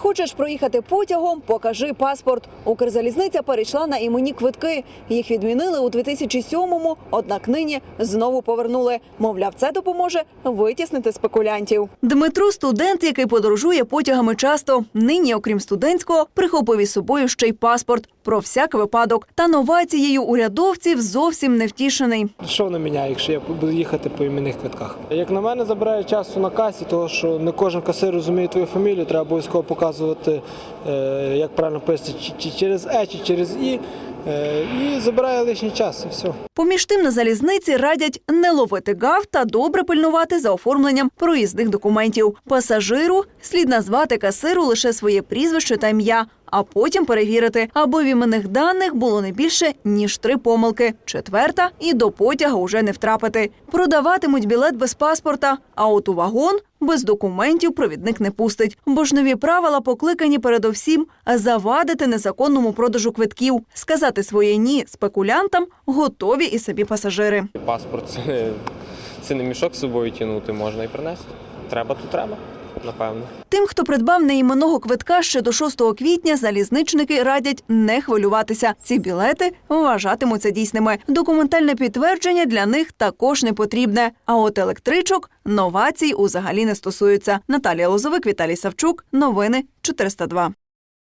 Хочеш проїхати потягом? Покажи паспорт. Укрзалізниця перейшла на іменні квитки. Їх відмінили у 2007-му, однак нині знову повернули. Мовляв, це допоможе витіснити спекулянтів. Дмитро студент, який подорожує потягами часто. Нині, окрім студентського, прихопив із собою ще й паспорт про всяк випадок. Та новацією урядовців зовсім не втішений. Що воно міняє, якщо я буду їхати по іменних квитках? Як на мене, забирає часу на касі, тому що не кожен касир розуміє твою фамілію, треба обов'язково показувати, е, як правильно писати, чи, чи через Е, чи через І. Е, і забирає лишній час, і все. Поміж тим на залізниці радять не ловити гав та добре пильнувати за оформленням проїзних документів. Пасажиру слід назвати касиру лише своє прізвище та ім'я, а потім перевірити, аби в іменних даних було не більше ніж три помилки. Четверта і до потяга уже не втрапити. Продаватимуть білет без паспорта, а от у вагон без документів провідник не пустить. Бо ж нові правила покликані передовсім завадити незаконному продажу квитків, сказати своє ні спекулянтам готові і самі пасажири. Паспорт це не, мішок з собою тягнути, можна і принести. Треба, то треба, напевно. Тим, хто придбав неіменного квитка ще до 6 квітня, залізничники радять не хвилюватися. Ці білети вважатимуться дійсними. Документальне підтвердження для них також не потрібне. А от електричок новацій узагалі не стосуються. Наталія Лозовик, Віталій Савчук. Новини 402.